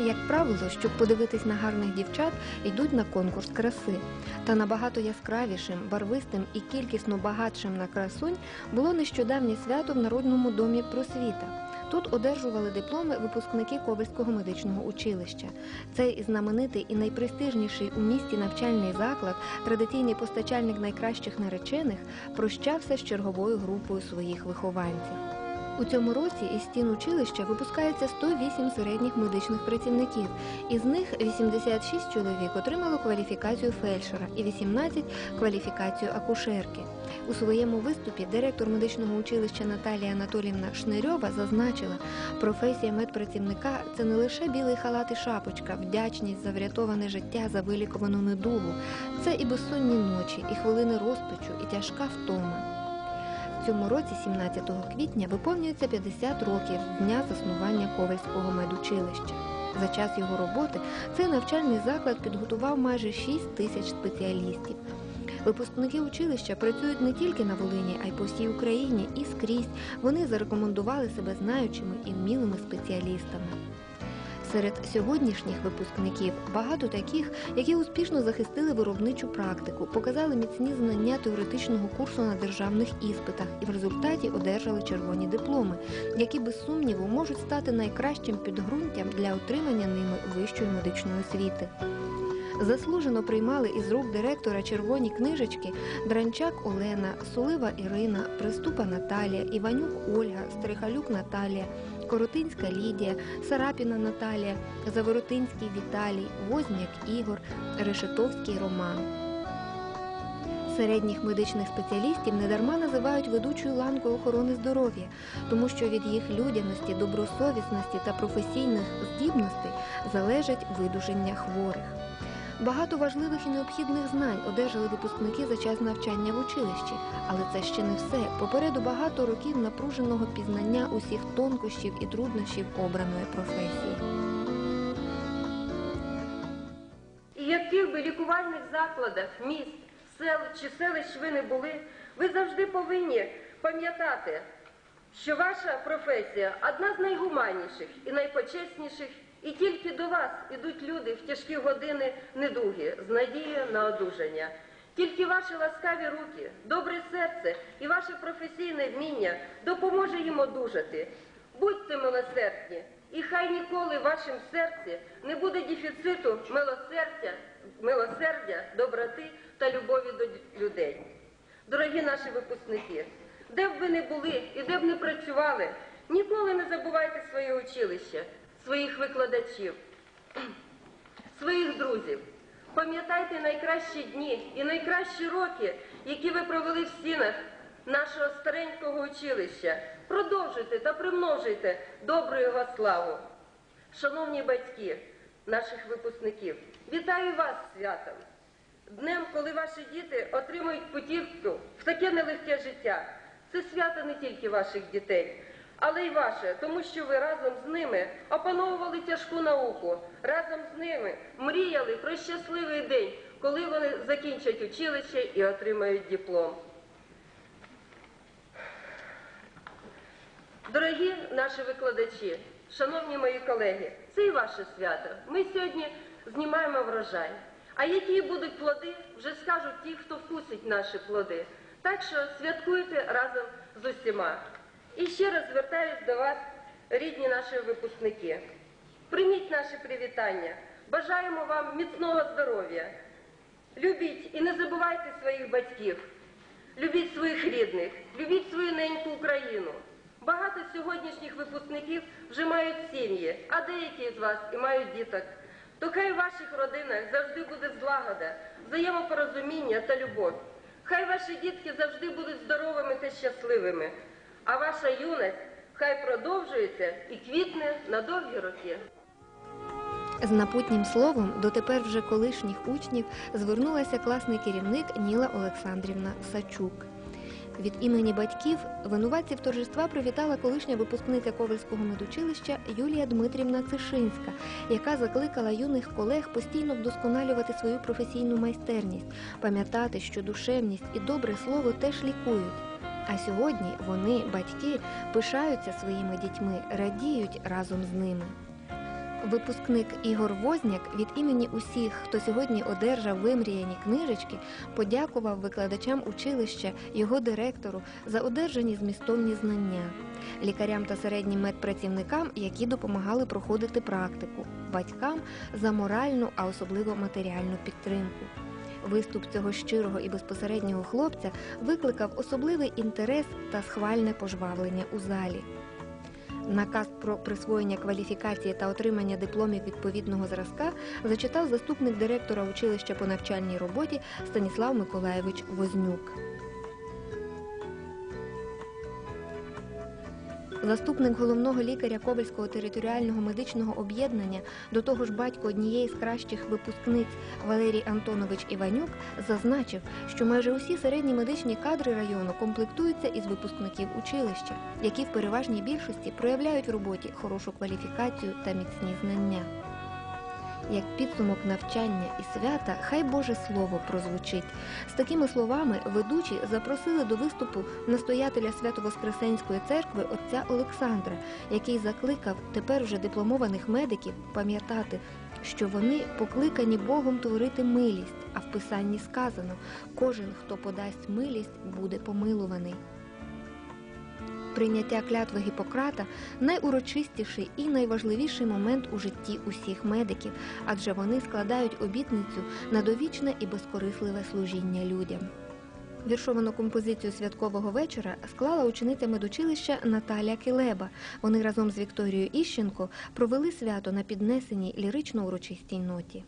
Як правило, щоб подивитись на гарних дівчат, йдуть на конкурс краси. Та набагато яскравішим, барвистим і кількісно багатшим на красунь було нещодавнє свято в Народному домі просвіта. Тут одержували дипломи випускники Ковальського медичного училища. Цей знаменитий і найпрестижніший у місті навчальний заклад, традиційний постачальник найкращих наречених, прощався з черговою групою своїх вихованців. У цьому році із стін училища випускається 108 середніх медичних працівників. Із них 86 чоловік отримало кваліфікацію фельдшера і 18 – кваліфікацію акушерки. У своєму виступі директор медичного училища Наталія Анатоліївна Шнирьова зазначила, професія медпрацівника – це не лише білий халат і шапочка, вдячність за врятоване життя, за вилікувану недугу. Це і безсонні ночі, і хвилини розпачу, і тяжка втома. Цьому році, 17 квітня, виповнюється 50 років з дня заснування Ковальського медучилища. За час його роботи цей навчальний заклад підготував майже 6 тисяч спеціалістів. Випускники училища працюють не тільки на Волині, а й по всій Україні і скрізь. Вони зарекомендували себе знаючими і вмілими спеціалістами. Серед сьогоднішніх випускників багато таких, які успішно захистили виробничу практику, показали міцні знання теоретичного курсу на державних іспитах і в результаті одержали червоні дипломи, які без сумніву можуть стати найкращим підґрунтям для отримання ними вищої медичної освіти. Заслужено приймали із рук директора червоні книжечки Дранчак Олена, Сулива Ірина, Приступа Наталія, Іванюк Ольга, Стрихалюк Наталія, Коротинська Лідія, Сарапіна Наталія, Заворотинський Віталій, Возняк Ігор, Решетовський Роман. Середніх медичних спеціалістів недарма називають ведучою ланкою охорони здоров'я, тому що від їх людяності, добросовісності та професійних здібностей залежить видуження хворих. Багато важливих і необхідних знань одержали випускники за час навчання в училищі, але це ще не все. Попереду багато років напруженого пізнання усіх тонкощів і труднощів обраної професії. І яких би лікувальних закладах міст, сел чи селищ ви не були, ви завжди повинні пам'ятати, що ваша професія одна з найгуманніших і найпочесніших, і тільки до вас ідуть люди в тяжкі години недуги з надією на одужання. Тільки ваші ласкаві руки, добре серце і ваше професійне вміння допоможе їм одужати. Будьте милосердні, і хай ніколи в вашому серці не буде дефіциту милосердя, милосердя, доброти та любові до людей. Дорогі наші випускники, де б ви не були і де б не працювали, ніколи не забувайте своє училище, своїх викладачів, своїх друзів. Пам'ятайте найкращі дні і найкращі роки, які ви провели в стінах нашого старенького училища. Продовжуйте та примножуйте добру його славу. Шановні батьки наших випускників, вітаю вас святом. Днем, коли ваші діти отримують путівку в таке нелегке життя. Це свято не тільки ваших дітей, але й ваше, тому що ви разом з ними опановували тяжку науку, разом з ними мріяли про щасливий день, коли вони закінчать училище і отримають диплом. Дорогі наші викладачі, шановні мої колеги, це і ваше свято. Ми сьогодні знімаємо врожай. А які будуть плоди, вже скажуть ті, хто вкусить наші плоди. Так що святкуйте разом з усіма. І ще раз звертаюсь до вас, рідні наші випускники. Прийміть наші привітання. Бажаємо вам міцного здоров'я. Любіть і не забувайте своїх батьків. Любіть своїх рідних, любіть свою неньку Україну. Багато сьогоднішніх випускників вже мають сім'ї, а деякі з вас і мають діток. То хай в ваших родинах завжди буде злагода, взаємопорозуміння та любов. Хай ваші дітки завжди будуть здоровими та щасливими, а ваша юність хай продовжується і квітне на довгі роки. З напутнім словом до тепер вже колишніх учнів звернулася класний керівник Ніла Олександрівна Сачук. Від імені батьків винуватців торжества привітала колишня випускниця Ковальського медучилища Юлія Дмитрівна Цишинська, яка закликала юних колег постійно вдосконалювати свою професійну майстерність, пам'ятати, що душевність і добре слово теж лікують. А сьогодні вони, батьки, пишаються своїми дітьми, радіють разом з ними. Випускник Ігор Возняк від імені усіх, хто сьогодні одержав вимріяні книжечки, подякував викладачам училища, його директору за одержані змістовні знання, лікарям та середнім медпрацівникам, які допомагали проходити практику, батькам за моральну, а особливо матеріальну підтримку. Виступ цього щирого і безпосереднього хлопця викликав особливий інтерес та схвальне пожвавлення у залі. Наказ про присвоєння кваліфікації та отримання дипломів відповідного зразка зачитав заступник директора училища по навчальній роботі Станіслав Миколаєвич Вознюк. Заступник головного лікаря Ковальського територіального медичного об'єднання, до того ж батько однієї з кращих випускниць Валерій Антонович Іванюк, зазначив, що майже усі середні медичні кадри району комплектуються із випускників училища, які в переважній більшості проявляють в роботі хорошу кваліфікацію та міцні знання. Як підсумок навчання і свята, хай Боже Слово прозвучить. З такими словами ведучі запросили до виступу настоятеля Свято-Воскресенської церкви отця Олександра, який закликав тепер вже дипломованих медиків пам'ятати, що вони покликані Богом творити милість, а в Писанні сказано: кожен, хто подасть милість, буде помилуваний. Прийняття клятви Гіппократа найурочистіший і найважливіший момент у житті усіх медиків, адже вони складають обітницю на довічне і безкорисливе служіння людям. Віршовану композицію святкового вечора склала учениця медучилища Наталя Килеба. Вони разом з Вікторією Іщенко провели свято на піднесеній лірично урочистій ноті.